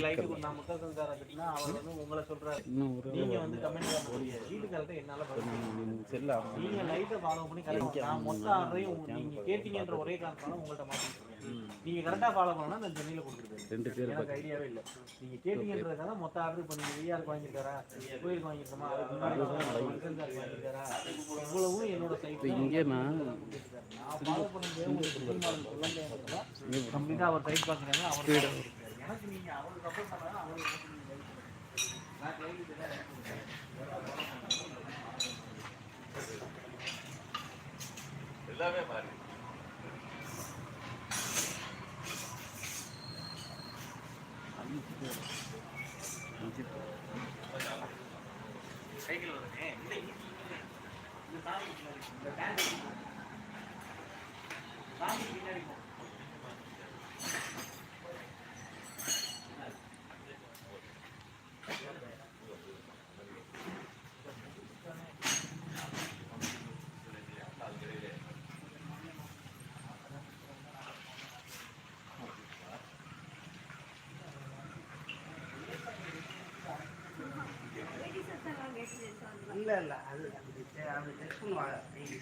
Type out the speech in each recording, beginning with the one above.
ஆள் நீ- நீங்க லைட் நான் முத்தம் சார் அப்படின்னா அவர் வந்து உங்களை சொல்றாரு. நீங்க வந்து கமெண்ட் பண்ண முடியாது. வீட்டுக்காரத்தை என்னால பண்ண செல்ல நீங்க லைட்டை ஃபாலோ பண்ணி கரெக்ட் நான் மொத்த ஆர்டரையும் நீங்க கேட்டீங்கன்ற ஒரே காரணத்தால உங்கள்ட்ட மாத்திருக்கேன் நீங்க கரெக்டா ஃபாலோ பண்ணா நான் சென்னையில கொடுத்துருக்கேன் ரெண்டு பேர் எனக்கு ஐடியாவே இல்ல. நீங்க கேட்டீங்கன்றதுக்காக மொத்த ஆர்டர் நீங்க விஆருக்கு வாங்கியிருக்காரா? கோயிலுக்கு வாங்கியிருக்கோமா? அதுக்கு முன்னாடி வாங்கியிருக்காரு? இவ்வளவும் என்னோட சைட் இங்கே நான் நான் ஃபாலோ பண்ண முடியாது உங்களுக்கு கம்ப்ளீட்டா அவர் டைப் பார்க்குறாங்க. அவர் எல்லாமே மாறி. எனக்கு நீங்க அவருக்கு சப்போர்ட் பண்ணாலும் அவருக்கு support பண்ணுங்க. நான் client கிட்ட தான் இருக்கேன். சைக்கிள் வருதுங்க இல்ல இந்த சாமி பின்னாடி இந்த டேங்க் சாமி பின்னாடி போ. இல்லை இல்லை. அது அது அது செக் பண்ணுவாங்க. டெய்லி.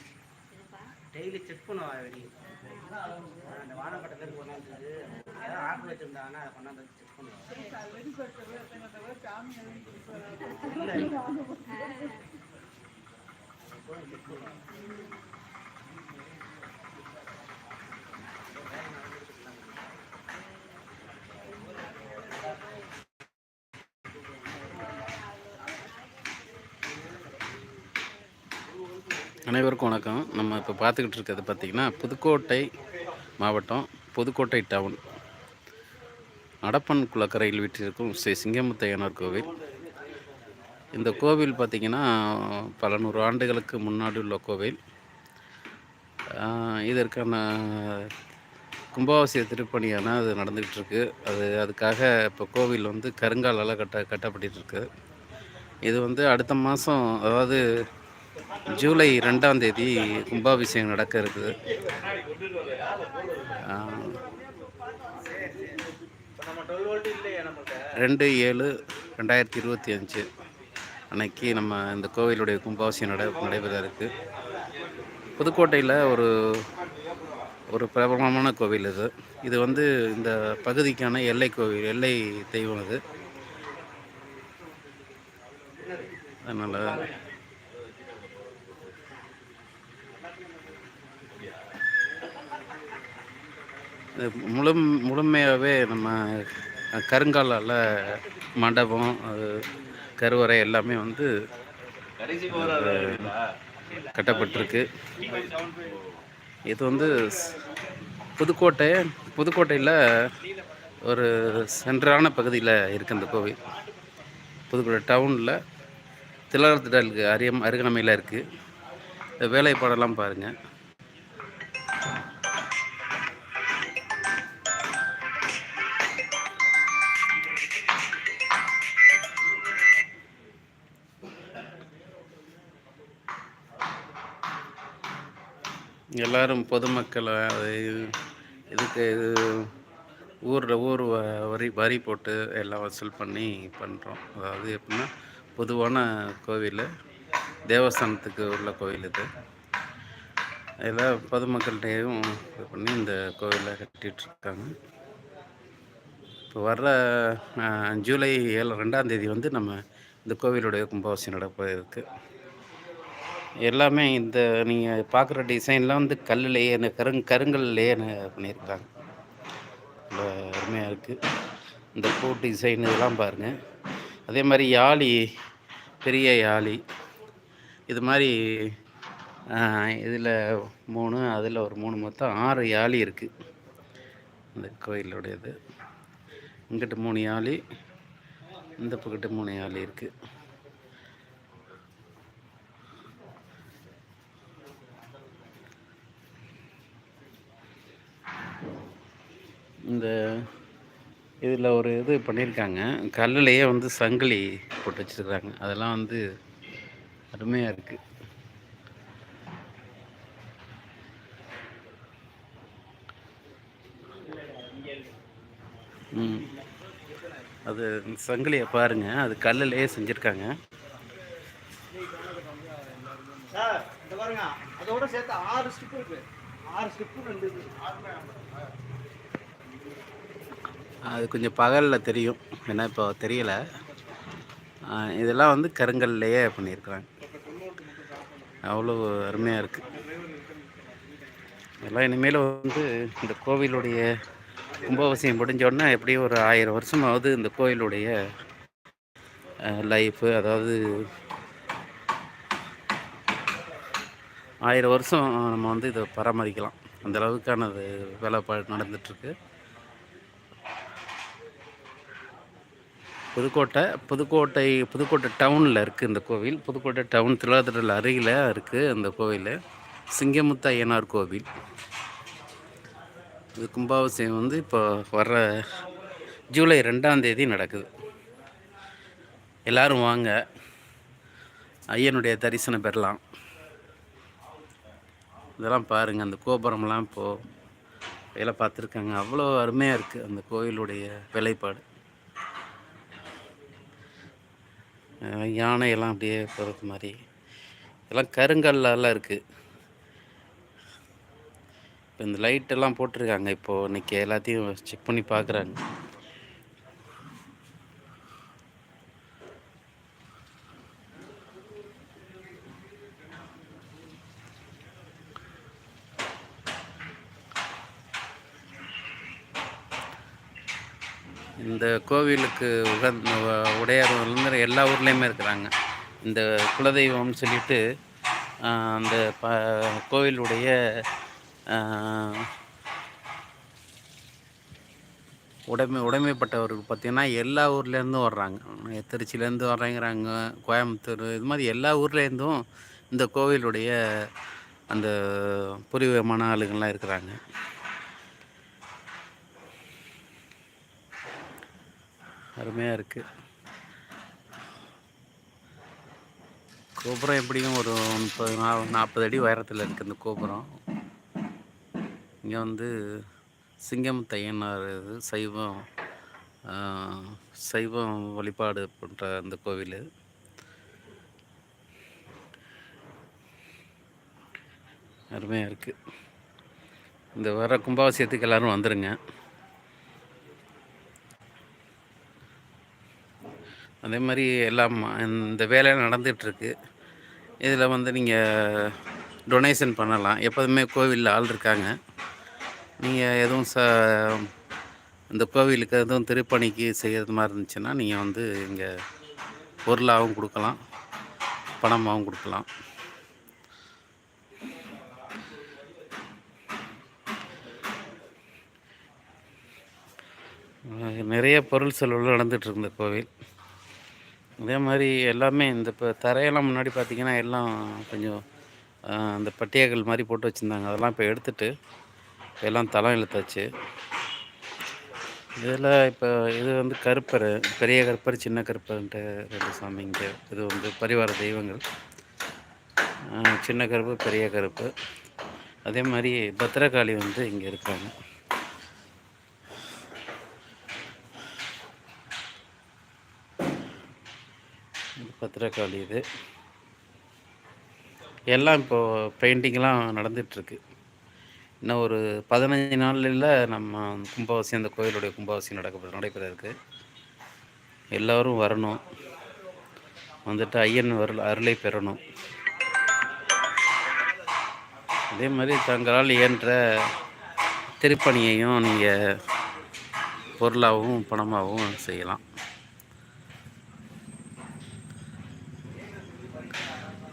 டெய்லி செக் பண்ணுவாங்க வெளியே. அந்த வானப்பட்டத்துக்கு கொண்டாந்து ஏதாவது ஆர்டர் வச்சுருந்தாங்கன்னா அதை கொண்டாந்து செக் பண்ணுவாங்க. அனைவருக்கும் வணக்கம். நம்ம இப்போ பார்த்துக்கிட்டு இருக்கிறது பார்த்திங்கன்னா புதுக்கோட்டை மாவட்டம் புதுக்கோட்டை டவுன். அடப்பன் குளக்கரையில் வீட்டிற்கும் ஸ்ரீ சிங்கமுத்தையனார் கோவில். இந்த கோவில் பார்த்திங்கன்னா பல நூறு ஆண்டுகளுக்கு முன்னாடி உள்ள கோவில். இதற்கான கும்பாபிஷேக திருப்பணியான அது நடந்துக்கிட்டு இருக்கு. அது அதுக்காக இப்போ கோவில் வந்து கருங்காலால் கட்ட கட்டப்பட்டு இருக்குது இது வந்து அடுத்த மாதம் அதாவது ஜூலை ரெண்டாம் தேதி கும்பாபிஷேகம் நடக்க இருக்குது. ரெண்டு ஏழு ரெண்டாயிரத்தி இருபத்தி அஞ்சு அன்னைக்கு நம்ம இந்த கோவிலுடைய கும்பாபிஷேகம் நட நடைபெற இருக்குது புதுக்கோட்டையில் ஒரு ஒரு பிரபலமான கோவில் இது. இது வந்து இந்த பகுதிக்கான எல்லை கோவில் எல்லை தெய்வம் இது அதனால் முழு முழுமையாகவே நம்ம கருங்காலால் மண்டபம் கருவறை எல்லாமே வந்து கட்டப்பட்டிருக்கு. இது வந்து புதுக்கோட்டை புதுக்கோட்டையில் ஒரு சென்றான பகுதியில் இருக்குது இந்த கோவில். புதுக்கோட்டை டவுனில் திலகத்திடலுக்கு அரியம் அருகாமையில் இருக்குது வேலைப்பாடெல்லாம் பாருங்கள் எல்லாரும் பொதுமக்கள் அது இதுக்கு இது ஊரில் ஊர் வ- வரி வரி போட்டு எல்லாம் வசூல் பண்ணி பண்ணுறோம் அதாவது எப்படின்னா பொதுவான கோவில் தேவஸ்தானத்துக்கு உள்ள கோவில் இது. இதில் பொதுமக்கள்கிட்டையும் இது பண்ணி இந்த கோவிலை கட்டிகிட்ருக்காங்க இப்போ வர்ற ஜூலை ஏழு ரெண்டாம் தேதி வந்து நம்ம இந்த கோவிலுடைய கும்பாபிஷேகம் நடப்ப இருக்குது எல்லாமே இந்த நீங்கள் பார்க்குற டிசைன்லாம் வந்து கல்லுலேயே என்ன கருங் கருங்கல்லையே என்ன பண்ணியிருக்காங்க. ரொம்ப அருமையாக இருக்குது இந்த பூ டிசைன் இதெல்லாம் பாருங்கள் அதே மாதிரி யாழி பெரிய யாழி. இது மாதிரி இதில் மூணு அதில் ஒரு மூணு மொத்தம் ஆறு யாழி இருக்குது இந்த கோயிலுடையது. இங்கிட்டு மூணு யாழி இந்த பக்கத்து மூணு யாழி இருக்குது இந்த இதில் ஒரு இது பண்ணியிருக்காங்க. கல்லுலேயே வந்து சங்கிலி போட்டு வச்சுருக்குறாங்க. அதெல்லாம் வந்து அருமையாக இருக்குது ம். அது சங்கிலியை பாருங்கள் அது கல்லுலேயே செஞ்சுருக்காங்க. சார் இந்த பாருங்க. அதோட சேர்த்து ஆறு ஸ்டிப் இருக்கு. ஆறு ஸ்டிப்பு ரெண்டு இது. அது கொஞ்சம் பகலில் தெரியும். ஏன்னா இப்போ தெரியலை. இதெல்லாம் வந்து கருங்கல்லையே பண்ணியிருக்கிறாங்க. அவ்வளோ அருமையாக இருக்குது இதெல்லாம் இனிமேல் வந்து இந்த கோவிலுடைய கும்பாபிஷேகம் முடிஞ்சோடனே எப்படியும் ஒரு ஆயிரம் வருஷமாவது இந்த கோயிலுடைய லைஃபு அதாவது ஆயிரம் வருஷம் நம்ம வந்து இதை பராமரிக்கலாம். அந்த அளவுக்கான அது வேலைப்பாடு நடந்துகிட்ருக்கு புதுக்கோட்டை புதுக்கோட்டை புதுக்கோட்டை டவுனில் இருக்குது இந்த கோவில். புதுக்கோட்டை டவுன் திருவாதிரையில் அருகில் இருக்குது அந்த கோவில். சிங்கமுத்த ஐயனார் கோவில். இது கும்பாபிஷேகம் வந்து இப்போ வர்ற ஜூலை ரெண்டாம் தேதி நடக்குது. எல்லோரும் வாங்க. ஐயனுடைய தரிசனம் பெறலாம். இதெல்லாம் பாருங்கள் அந்த கோபுரம்லாம் இப்போது வேலை பார்த்துருக்காங்க. அவ்வளோ அருமையாக இருக்குது அந்த கோயிலுடைய வேலைப்பாடு. யானையெல்லாம் அப்படியே போகிறது மாதிரி. இதெல்லாம் கருங்கல்லாம் இருக்குது இப்போ இந்த லைட்டெல்லாம் போட்டிருக்காங்க இப்போது இன்றைக்கி எல்லாத்தையும் செக் பண்ணி பார்க்குறாங்க இந்த கோவிலுக்கு உகந்த உடையார் எல்லா ஊர்லேயுமே இருக்கிறாங்க. இந்த குலதெய்வம்னு சொல்லிட்டு அந்த ப கோவிலுடைய உடைமை உடைமைப்பட்டவர்கள் பார்த்திங்கன்னா எல்லா ஊர்லேருந்தும் வர்றாங்க. திருச்சியிலேருந்து வர்றேங்கிறாங்க கோயம்புத்தூர் இது மாதிரி எல்லா ஊர்லேருந்தும் இந்த கோவிலுடைய அந்த பூர்வீகமான ஆளுங்கள்லாம் இருக்கிறாங்க. அருமையாக இருக்குது கோபுரம் எப்படியும் ஒரு முப்பது நா நாற்பது அடி உயரத்தில் இருக்குது இந்த கோபுரம். இங்கே வந்து சிங்கம் தையனார் இது சைவம் சைவம் வழிபாடு பண்ணுற அந்த கோவில். அருமையாக இருக்குது இந்த வர கும்பாவசியத்துக்கு எல்லோரும் வந்துடுங்க அதே மாதிரி எல்லாம் இந்த வேலை நடந்துகிட்ருக்கு. இதில் வந்து நீங்கள் டொனேஷன் பண்ணலாம். எப்போதுமே கோவிலில் ஆள் இருக்காங்க. நீங்கள் எதுவும் ச இந்த கோவிலுக்கு எதுவும் திருப்பணிக்கு செய்கிறது மாதிரி இருந்துச்சுன்னா நீங்கள் வந்து இங்கே பொருளாகவும் கொடுக்கலாம் பணமாகவும் கொடுக்கலாம். நிறைய பொருள் செலவில் நடந்துகிட்ருக்கு இந்த கோவில். அதே மாதிரி எல்லாமே இந்த இப்போ தரையெல்லாம் முன்னாடி பார்த்திங்கன்னா எல்லாம் கொஞ்சம் அந்த பட்டியங்கள் மாதிரி போட்டு வச்சுருந்தாங்க. அதெல்லாம் இப்போ எடுத்துட்டு எல்லாம் தளம் இழுத்தாச்சு. இதில் இப்போ இது வந்து கருப்பர் பெரிய கருப்பர் சின்ன கருப்பர்ன்ட்டு ரெண்டு சாமிங்க இது வந்து பரிவார தெய்வங்கள். சின்ன கருப்பு பெரிய கருப்பு. அதே மாதிரி பத்திரகாளி வந்து இங்கே இருக்காங்க. பத்திரக்காளி இது. எல்லாம் இப்போது பெயிண்டிங்லாம் நடந்துகிட்ருக்கு. இன்னும் ஒரு பதினஞ்சு நாளில் நம்ம கும்பாவாசி அந்த கோயிலுடைய கும்பாவாசி நடக்க நடைபெற இருக்குது எல்லோரும் வரணும். வந்துட்டு ஐயன் அருள் அருளை பெறணும். அதே மாதிரி தங்களால் இயன்ற திருப்பணியையும் நீங்கள் பொருளாகவும் பணமாகவும் செய்யலாம்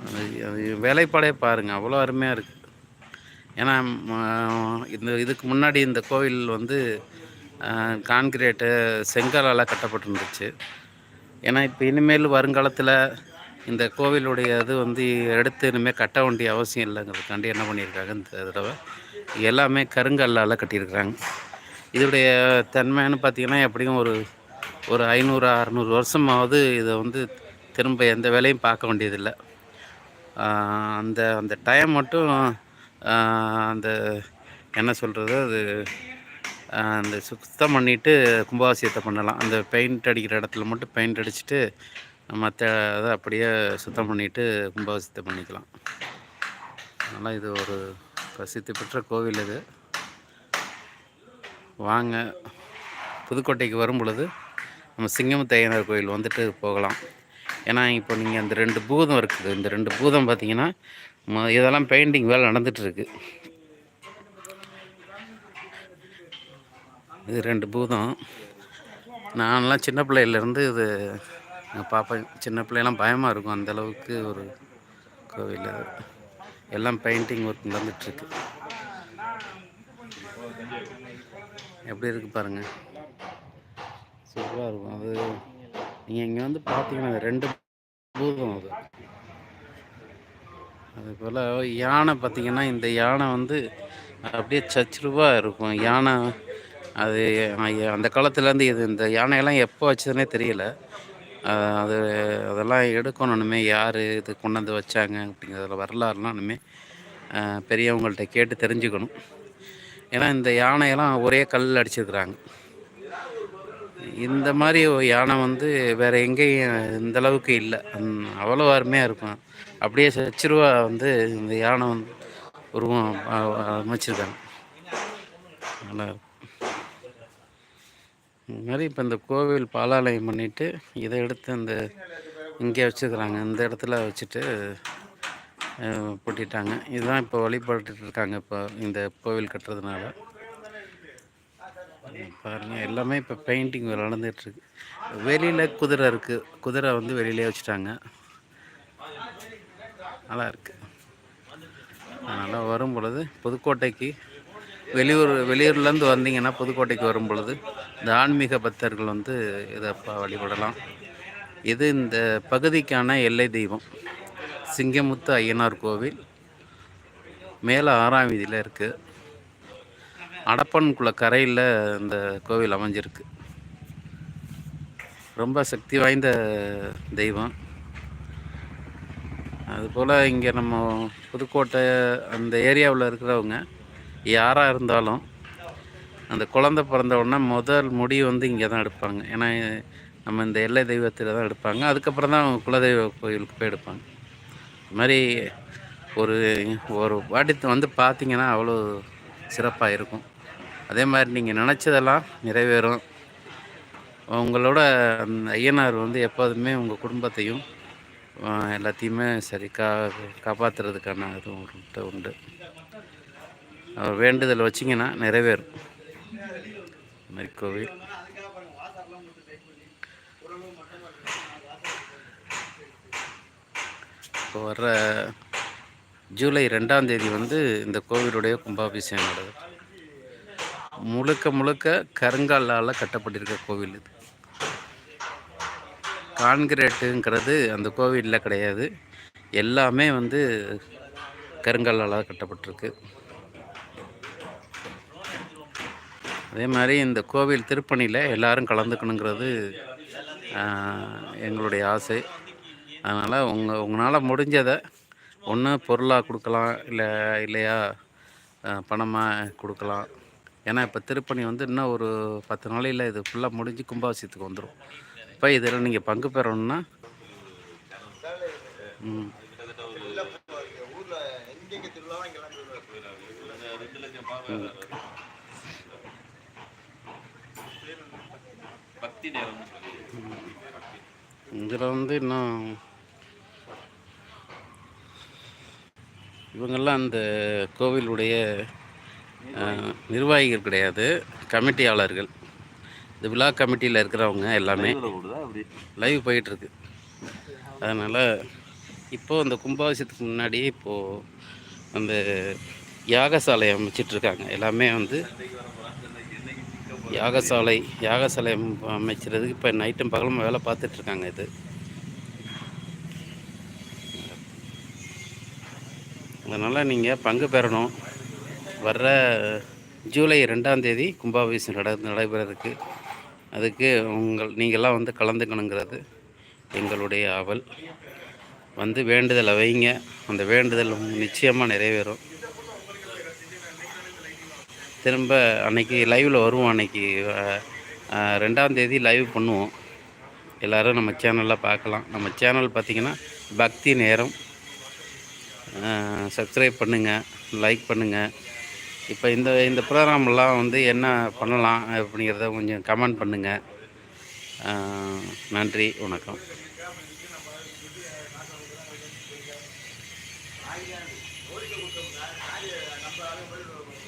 அது அது வேலைப்பாடே பாருங்கள் அவ்வளோ அருமையாக இருக்குது ஏன்னா இந்த இதுக்கு முன்னாடி இந்த கோவில் வந்து கான்கிரீட்டு செங்கலால் கட்டப்பட்டிருந்துச்சு. ஏன்னா இப்போ இனிமேல் வருங்காலத்தில் இந்த கோவிலுடைய இது வந்து எடுத்து இனிமேல் கட்ட வேண்டிய அவசியம் இல்லைங்கிறதுக்காண்டி என்ன பண்ணியிருக்காங்க இந்த தடவை எல்லாமே கருங்கல்லால் கட்டியிருக்கிறாங்க. இதோடைய தன்மைன்னு பார்த்தீங்கன்னா எப்படியும் ஒரு ஒரு ஐநூறு அறநூறு வருஷமாவது இதை வந்து திரும்ப எந்த வேலையும் பார்க்க வேண்டியதில்லை. அந்த அந்த டைம் மட்டும் அந்த என்ன சொல்கிறது அது அந்த சுத்தம் பண்ணிவிட்டு கும்பாபிஷேகத்தை பண்ணலாம். அந்த பெயிண்ட் அடிக்கிற இடத்துல மட்டும் பெயிண்ட் அடிச்சுட்டு மற்ற அதை அப்படியே சுத்தம் பண்ணிவிட்டு கும்பாபிஷேகத்தை பண்ணிக்கலாம். அதனால் இது ஒரு பிரசித்தி பெற்ற கோவில் இது. வாங்க புதுக்கோட்டைக்கு வரும் பொழுது நம்ம சிங்கமுத்தையனார் கோயில் வந்துட்டு போகலாம். ஏன்னா இப்போ நீங்கள் அந்த ரெண்டு பூதம் இருக்குது. இந்த ரெண்டு பூதம் பார்த்தீங்கன்னா ம- இதெல்லாம் பெயிண்டிங் வேலை நடந்துகிட்ருக்கு இது ரெண்டு பூதம். நான்லாம் சின்ன பிள்ளையிலேருந்து இது நான் பார்ப்பேன் சின்ன பிள்ளையெல்லாம் பயமாக இருக்கும். அந்தளவுக்கு ஒரு கோவில் எல்லாம் பெயிண்டிங் ஒர்க் நடந்துகிட்ருக்கு எப்படி இருக்குது பாருங்கள் சூப்பராக இருக்கும். அது நீங்கள் இங்கே வந்து பார்த்தீங்கன்னா அது ரெண்டு பூதம் அது. அதுபோல் யானை பார்த்தீங்கன்னா இந்த யானை வந்து அப்படியே சச்சுருவாக இருக்கும். யானை அது அந்த காலத்துலேருந்து இது இந்த யானையெல்லாம் எப்போ வச்சதுன்னே தெரியல. அது அதெல்லாம் எடுக்கணுமே யார் இது கொண்டு வந்து வச்சாங்க அப்படிங்கிறதுல வரலாறுலாம் இனிமே பெரியவங்கள்ட்ட கேட்டு தெரிஞ்சுக்கணும். ஏன்னா இந்த யானையெல்லாம் ஒரே கல்லில் அடிச்சிருக்கிறாங்க. இந்த மாதிரி யானை வந்து வேற எங்கேயும் இந்த அளவுக்கு இல்லை. அவ்வளோ அருமையாக இருக்கும். அப்படியே சச்சிருவா வந்து இந்த யானை வந்து உருவம் அமைச்சிருக்காங்க. நல்லா இருக்கும். இந்த மாதிரி இப்போ இந்த கோவில் பாலாலயம் பண்ணிட்டு இதை எடுத்து அந்த இங்கே வச்சுக்கிறாங்க. இந்த இடத்துல வச்சுட்டு பூட்டிட்டாங்க. இதுதான் இப்போ வழிபட்டுட்டு இருக்காங்க இப்போ இந்த கோவில் கட்டுறதுனால. பாருங்க எல்லாமே இப்போ பெயிண்டிங் நடந்துட்டு இருக்கு வெளியில் குதிரை இருக்கு. குதிரை வந்து வெளியிலே வச்சுட்டாங்க. நல்லா இருக்கு. அதனால் வரும் பொழுது புதுக்கோட்டைக்கு வெளியூர் வெளியூர்லேருந்து வந்தீங்கன்னா புதுக்கோட்டைக்கு வரும் பொழுது இந்த ஆன்மீக பக்தர்கள் வந்து இதை வழிபடலாம். இது இந்த பகுதிக்கான எல்லை தெய்வம். சிங்கமுத்து ஐயனார் கோவில் மேலே ஆறாம் வீதியில் இருக்குது அடப்பன்குள்ள கரையில் இந்த கோவில் அமைஞ்சிருக்கு. ரொம்ப சக்தி வாய்ந்த தெய்வம். அதுபோல் இங்கே நம்ம புதுக்கோட்டை அந்த ஏரியாவில் இருக்கிறவங்க யாராக இருந்தாலும் அந்த குழந்தை பிறந்த உடனே முதல் முடி வந்து இங்கே தான் எடுப்பாங்க. ஏன்னா நம்ம இந்த எல்லை தெய்வத்தில் தான் எடுப்பாங்க. அதுக்கப்புறம் தான் அவங்க குலதெய்வ கோயிலுக்கு போய் எடுப்பாங்க. இது மாதிரி ஒரு ஒரு வாட்டி வந்து பார்த்திங்கன்னா அவ்வளோ சிறப்பாக இருக்கும். அதே மாதிரி நீங்கள் நினச்சதெல்லாம் நிறைவேறும். உங்களோட அந்த ஐயனார் வந்து எப்போதுமே உங்கள் குடும்பத்தையும் எல்லாத்தையுமே சரி கா காப்பாற்றுறதுக்கான இது உண்டு உண்டு. அவர் வேண்டுதல் வச்சிங்கன்னா நிறைவேறும். மாதிரி கோவில். இப்போ வர்ற ஜூலை ரெண்டாம் தேதி வந்து இந்த கோவிலுடைய கும்பாபிஷேகம் நடக்குது. முழுக்க முழுக்க கருங்காலால் கட்டப்பட்டிருக்க கோவில் இது. கான்கிரீட்டுங்கிறது அந்த கோவிலில் கிடையாது. எல்லாமே வந்து கருங்கல்லால் கட்டப்பட்டிருக்கு. அதே மாதிரி இந்த கோவில் திருப்பணியில் எல்லோரும் கலந்துக்கணுங்கிறது எங்களுடைய ஆசை. அதனால் உங்கள் உங்களால் முடிஞ்சதை ஒன்று பொருளாக கொடுக்கலாம் இல்லை இல்லையா பணமாக கொடுக்கலாம். ஏன்னா இப்போ திருப்பணி வந்து இன்னும் ஒரு பத்து நாளையில் இது ஃபுல்லாக முடிஞ்சு கும்பாபிஷேகத்துக்கு வந்துடும் இப்போ இதில் நீங்கள் பங்கு பெறணும்னா இதில் வந்து இன்னும் இவங்கெல்லாம் அந்த கோவிலுடைய நிர்வாகிகள். கிடையாது கமிட்டியாளர்கள். இந்த விழா கமிட்டியில் இருக்கிறவங்க எல்லாமே லைவ் போயிட்டுருக்கு. அதனால் இப்போது அந்த கும்பாபிஷேகத்துக்கு முன்னாடியே இப்போது அந்த யாகசாலை அமைச்சிட்ருக்காங்க. எல்லாமே வந்து யாகசாலை யாகசாலை அம்- அமைக்கிறதுக்கு இப்போ நைட்டும் பகலும் வேலை பார்த்துட்ருக்காங்க இது. அதனால் நீங்கள் பங்கு பெறணும். வர்ற ஜூலை ரெண்டாம் தேதி கும்பாபிஷேகம் நட நடைபெறதுக்கு. அதுக்கு உங்கள் நீங்கள்லாம் வந்து கலந்துக்கணுங்கிறது எங்களுடைய ஆவல். வந்து வேண்டுதலை வைங்க அந்த வேண்டுதல் நிச்சயமாக நிறைவேறும். திரும்ப அன்னைக்கு லைவில் வருவோம் அன்னைக்கு. ரெண்டாம் தேதி லைவ் பண்ணுவோம். எல்லோரும் நம்ம சேனலில் பார்க்கலாம். நம்ம சேனல் பார்த்திங்கன்னா பக்தி நேரம். சப்ஸ்கிரைப் பண்ணுங்கள் லைக் பண்ணுங்கள் இப்போ இந்த இந்த ப்ரோக்ராம்லாம் வந்து என்ன பண்ணலாம் அப்படிங்கிறத கொஞ்சம் கமெண்ட் பண்ணுங்கள் நன்றி வணக்கம்.